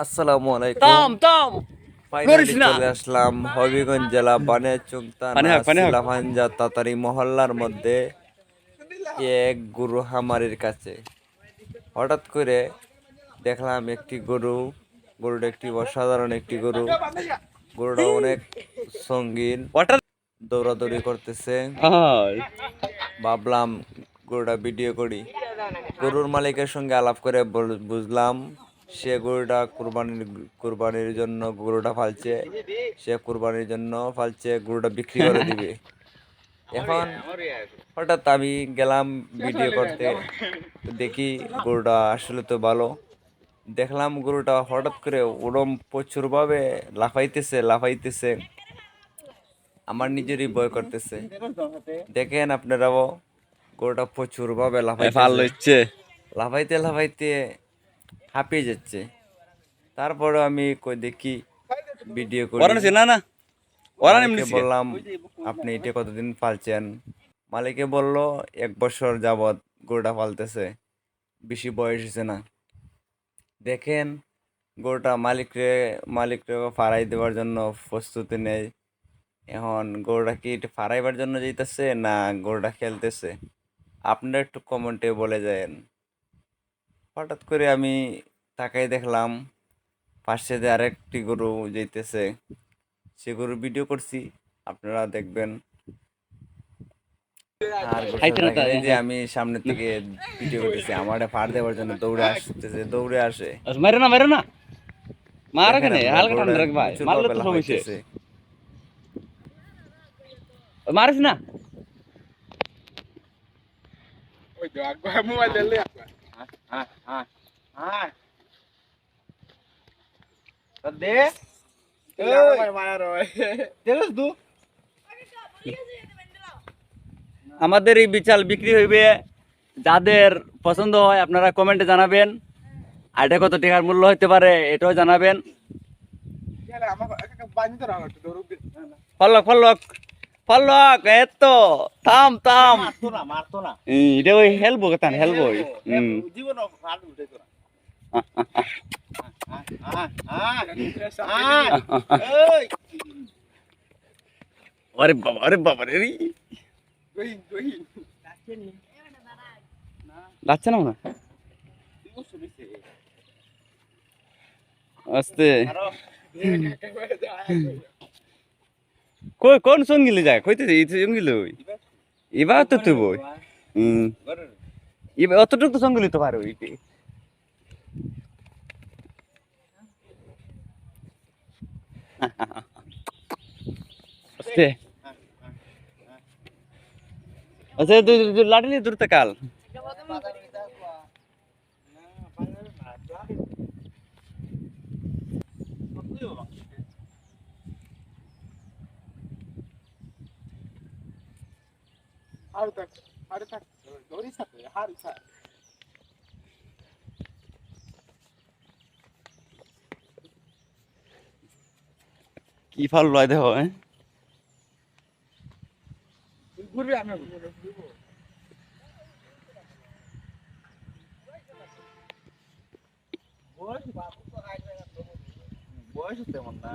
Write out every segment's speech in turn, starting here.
আসসালামু আলাইকুম। তাম। চলে আসলাম হবিগঞ্জ জেলা বানিয়াচুং। লাফাঞ্জা তাতারি মহল্লার মধ্যে এক গরু হামারির কাছে। হঠাৎ করে দেখলাম একটি গরু গরুটা একটি অসাধারণ একটি গরু। গরুটা অনেক সঙ্গীন দৌড়াদৌড়ি করতেছে। ভাবলাম গরুটা ভিডিও করি। গরুর মালিকের সঙ্গে আলাপ করে বুঝলাম সে গরুটা কুরবানির কুরবানির জন্য গরুটা ফালছে সে কুরবানির জন্য ফালছে গরুটা বিক্রি করে দিবে। এখন হঠাৎ আমি গেলাম ভিডিও করতে দেখি গরুটা আসলে তো ভালো। দেখলাম গরুটা হঠাৎ করে ওরম প্রচুরভাবে লাফাইতেছে লাফাইতেছে। আমার নিজেরই ভয় করতেছে। দেখেন আপনারাও গরুটা প্রচুর ভাবে ফাল লাফাইতে লাফাইতে লাফাইতে হাঁপিয়ে যাচ্ছে। তারপরে আমি কই দেখি ভিডিও করি। না? না বললাম আপনি এটা কতদিন পালছেন মালিকে বলল এক বছর যাবৎ গরুটা পালতেছে বেশি বয়স হয়েছে না। দেখেন গরুটা মালিকরে মালিকরে ফাড়াই দেওয়ার জন্য প্রস্তুতি নেয় এখন গরুটা কি এটা ফাড়াইবার জন্য যাইতেছে না গরুটা খেলতেছে? আপনারা একটু কমেন্টে বলে যায়েন হঠাৎ করে আমি তাকাই দেখলাম পাশে যে আরেকটি গরু যাইতেছে সে গরুর ভিডিও করছি আপনারা দেখবেন। আর যে আমি সামনে থেকে ভিডিও করতেছি আমার ফাড় দেওয়ার জন্য দৌড়ে আসতেছে দৌড়ে আসে। মারে না মারে না। মার দেখেন হালকা ঠান্ডা রাখ ভাই মারলে তো সমস্যা। মারিস না। দে আমাদের এই বিশাল বিক্রি হইবে। যাদের পছন্দ হয় আপনারা কমেন্টে জানাবেন। আর এটা কত টাকার মূল্য হতে পারে এটাও জানাবেন. ফলক ফলক। ফলক এত। থাম থাম। এটা ওই হেলবো কেতান হেলবো আরে বাবা আরে বাবা রে যাচ্ছে না মনে? আস্তে। কই, কোন সঙ্গিলে যায়? কইতে সঙ্গিলে ওই। এবার তো তুই বই। হুম এবার অতটুকু তো সঙ্গিলি তো পারো ওইটি। আচ্ছা তুই লাঠি নিয়ে দূরতে কাল। হাড় থাক কি ফাল লয় দেখো হ্যাঁ? ঘুরবে আমি ঘুরবো। বয়স তেমন না।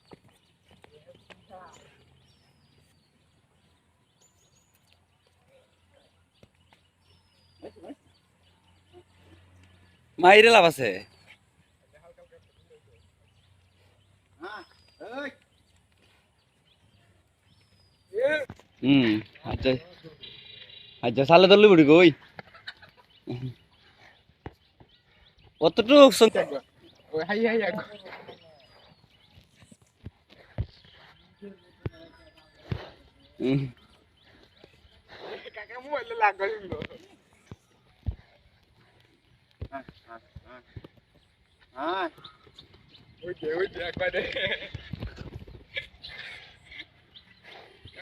মাইরে লাভ আছে। আচ্ছা। আচ্ছা সালে ধরলি বুড়ি কই? হাই হুম,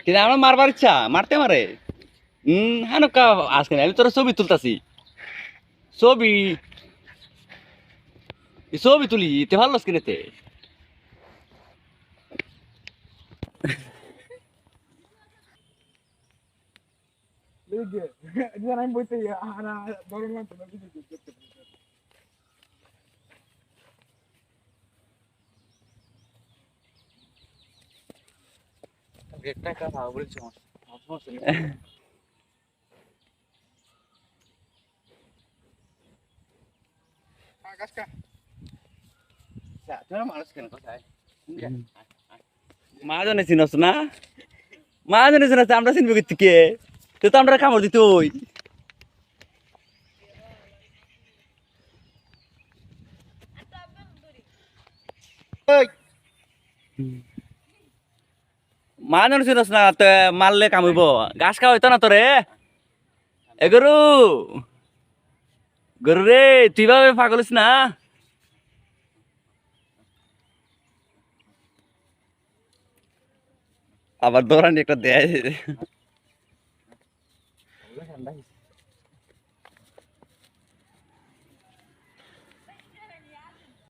কিন্তু মারবার ইচ্ছা, মারতে মারে। হুম হ্যাঁ কা আজকে আমি তোর ছবি তুলতাছি। ছবি। ছবি তুলি তে ভালো লাগছে যেন আমি বইতে আনা ধরুন না তুমি কিছু করতে গেটটা কাটা বলছি সমস্যা নেই আকাশ কা তোরা মানুষ কেন কোথায় মা জানে চিনস না? মা জানে চিনস আমরা চিনবো কি থেকে তো তো আমরা কামড় দিত ওই মা জানে চিনস না, তো মারলে কামিব গাছ খাওয়া হইতো না তোরে। এ গরু। গরু রে, তুই ভাবে পাগলিস না। আবার দৌড়ানি একটা দেয়